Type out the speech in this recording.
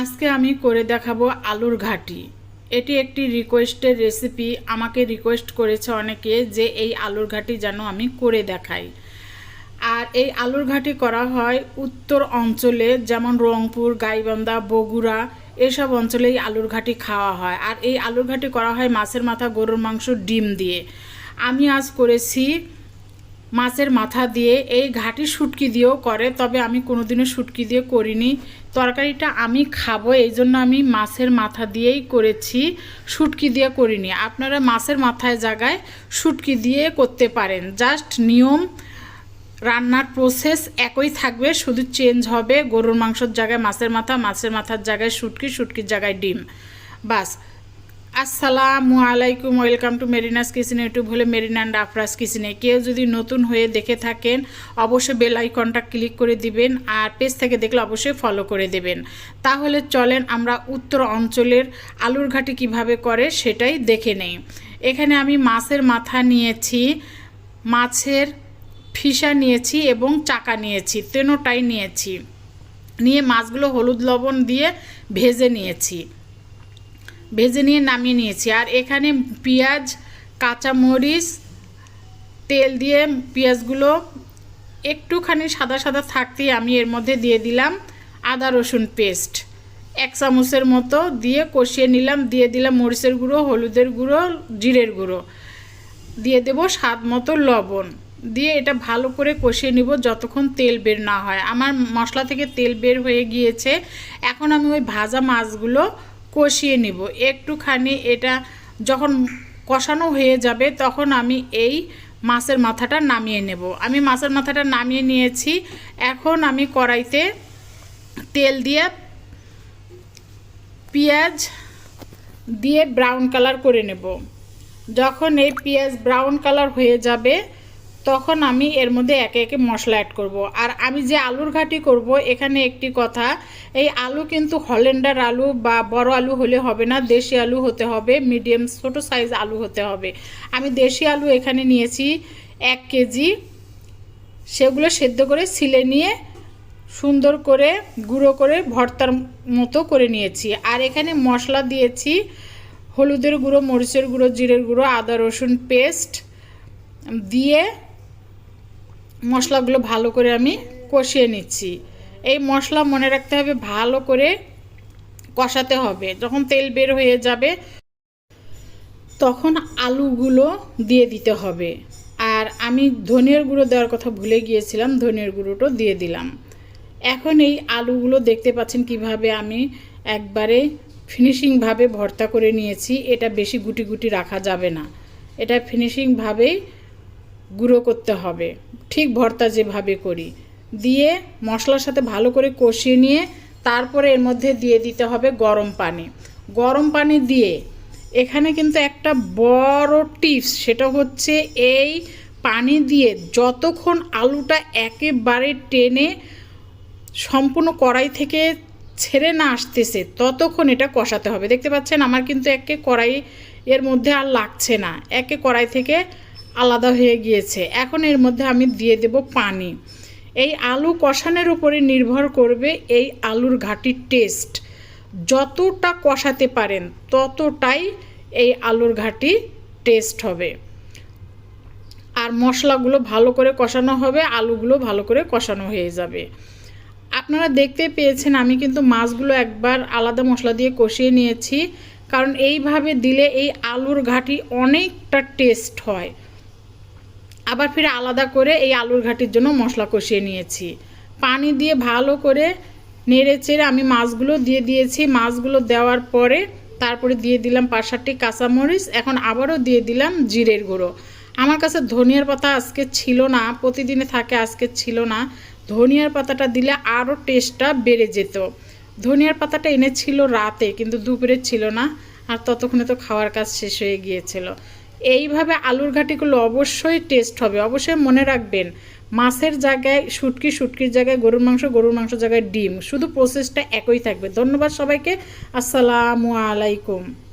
আজকে আমি করে দেখাবো আলুর ঘাটি। এটি একটি রিকোয়েস্টের রেসিপি আমাকে রিকোয়েস্ট করেছে অনেকে যে এই আলুর ঘাটি যেন আমি করে দেখাই। আর এই আলুর ঘাটি করা হয় উত্তর অঞ্চলে, যেমন রংপুর, গাইবান্ধা, বগুড়া, এসব অঞ্চলে এই আলুর ঘাটি খাওয়া হয়। আর এই আলুর ঘাটি করা হয় মাছের মাথা গরুর মাংস ডিম দিয়ে। আমি আজ করেছি মাছের মাথা দিয়ে এই ঘাটি শুটকি দিয়েও করে, তবে আমি কোনোদিনও শুটকি দিয়ে করিনি। তরকারিটা আমি খাব, এই জন্য আমি মাছের মাথা দিয়েই করেছি, শুটকি দিয়ে করিনি। আপনারা মাছের মাথায় জায়গায় শুটকি দিয়ে করতে পারেন। জাস্ট নিয়ম, রান্নার প্রসেস একই থাকবে, শুধু চেঞ্জ হবে গরুর মাংসর জায়গায় মাছের মাথা, মাছের মাথার জায়গায় শুটকি, শুটকির জায়গায় ডিম। বাস। আসসালামু আলাইকুম welcome to Marina's kitchen YouTube হলে মেরিনা অ্যান্ড আফরাস কিচেনে কেউ যদি নতুন হয়ে দেখে থাকেন, অবশ্যই বেল আইকনটা ক্লিক করে দিবেন আর পেজ থেকে দেখলে অবশ্যই ফলো করে দেবেন। তাহলে চলেন আমরা উত্তর অঞ্চলের আলুর ঘাটি কীভাবে করে সেটাই দেখে নেই। এখানে আমি মাছের মাথা নিয়েছি, মাছের ফিসা নিয়েছি এবং চাকা নিয়েছি, তেনোটাই নিয়েছি। নিয়ে মাছগুলো হলুদ লবণ দিয়ে ভেজে নিয়েছি। ভেজে নিয়ে নামিয়ে নিয়েছি। আর এখানে পেঁয়াজ, কাঁচামরিচ, তেল দিয়ে পেঁয়াজগুলো একটুখানি সাদা সাদা থাকতেই আমি এর মধ্যে দিয়ে দিলাম আদা রসুন পেস্ট। এক চামচের মতো দিয়ে কষিয়ে নিলাম, দিয়ে দিলাম মরিচের গুঁড়ো, হলুদের গুঁড়ো, জিরের গুঁড়ো। দিয়ে দেব স্বাদ মতো লবণ। দিয়ে এটা ভালো করে কষিয়ে নিব যতক্ষণ তেল বের না হয়। আমার মশলা থেকে তেল বের হয়ে গিয়েছে। এখন আমি ওই ভাজা মাছগুলো কষিয়ে নিব। একটুখানি এটা যখন কষানো হয়ে যাবে তখন আমি এই মাছের মাথাটা নামিয়ে নেব। আমি মাছের মাথাটা নামিয়ে নিয়েছি। এখন আমি কড়াইতে তেল দিয়ে পেঁয়াজ দিয়ে ব্রাউন কালার করে নেব। যখন এই পেঁয়াজ ব্রাউন কালার হয়ে যাবে তখন আমি এর মধ্যে একে একে মশলা অ্যাড করব। আর আমি যে আলুর ঘাটি করব, এখানে একটি কথা, এই আলু কিন্তু হল্যান্ডার আলু বা বড় আলু হলে হবে না, দেশি আলু হতে হবে মিডিয়াম ছোট সাইজ আলু হতে হবে। আমি দেশি আলু এখানে নিয়েছি এক কেজি। সেগুলো সেদ্ধ করে ছিলে নিয়ে সুন্দর করে গুঁড়ো করে ভর্তার মতো করে নিয়েছি। আর এখানে মশলা দিয়েছি হলুদের গুঁড়ো, মরিচের গুঁড়ো, জিরের গুঁড়ো, আদা রসুন পেস্ট দিয়ে মশলাগুলো ভালো করে আমি কষিয়ে নিচ্ছি। এই মশলা মনে রাখতে হবে ভালো করে কষাতে হবে। যখন তেল বের হয়ে যাবে, তখন আলুগুলো দিয়ে দিতে হবে। আর আমি ধনিয়ার গুঁড়ো দেওয়ার কথা ভুলে গিয়েছিলাম ধনিয়ার গুঁড়োটা দিয়ে দিলাম। এখন এই আলুগুলো দেখতে পাচ্ছেন কীভাবে আমি একবারে ফিনিশিংভাবে ভর্তা করে নিয়েছি। এটা বেশি গুটি গুটি রাখা যাবে না। এটা ফিনিশিংভাবেই গুঁড়ো করতে হবে। ঠিক ভর্তা যেভাবে করি। দিয়ে মশলার সাথে ভালো করে কষিয়ে নিয়ে তারপরে এর মধ্যে দিয়ে দিতে হবে গরম পানি। গরম পানি দিয়ে এখানে কিন্তু একটা বড় টিপস, সেটা হচ্ছে এই পানি দিয়ে যতক্ষণ আলুটা একেবারে টেনে সম্পূর্ণ কড়াই থেকে ছেড়ে না আসতেছে, ততক্ষণ এটা কষাতে হবে। দেখতে পাচ্ছেন, আমার কিন্তু একে কড়াই এর মধ্যে আর লাগছে না। একে কড়াই থেকে আলাদা হয়ে গিয়েছে। এখন এর মধ্যে আমি দিয়ে দেব পানি। এই আলু কষানোর উপরে নির্ভর করবে এই আলুর ঘাটির টেস্ট যতটা কষাতে পারেন, ততটাই এই আলুর ঘাটি টেস্ট হবে। আর মশলাগুলো ভালো করে কষানো হবে, আলুগুলো ভালো করে কষানো হয়ে যাবে। আপনারা দেখতে পেয়েছেন, আমি কিন্তু মাছগুলো একবার আলাদা মশলা দিয়ে কষিয়ে নিয়েছি। কারণ এইভাবে দিলে এই আলুর ঘাটি অনেকটা টেস্ট হয়। আবার ফিরে আলাদা করে এই আলুর ঘাটির জন্য মশলা কষিয়ে নিয়েছি। পানি দিয়ে ভালো করে নেড়ে চেড়ে আমি মাছগুলো দিয়ে দিয়েছি। মাছগুলো দেওয়ার পরে তারপরে দিয়ে দিলাম পাঁচ কাঁচামরিচ, এখন আবারও দিয়ে দিলাম জিরের গুঁড়ো। আমার কাছে ধনিয়ার পাতা আজকে ছিল না, প্রতিদিনে থাকে আজকে ছিল না। ধনিয়ার পাতাটা দিলে আরও টেস্টটা বেড়ে যেত। ধনিয়ার পাতাটা এনেছিল রাতে, কিন্তু দুপুরে ছিল না, আর ততক্ষণে তো খাওয়ার কাজ শেষ হয়ে গিয়েছিল। এইভাবে আলুর ঘাটিগুলো অবশ্যই টেস্ট হবে। অবশ্যই মনে রাখবেন, মাছের জায়গায় শুটকি, শুটকির জায়গায় গরুর মাংস গরুর মাংস জায়গায় ডিম। শুধু প্রসেসটা একই থাকবে। ধন্যবাদ সবাইকে। আসসালামু আলাইকুম।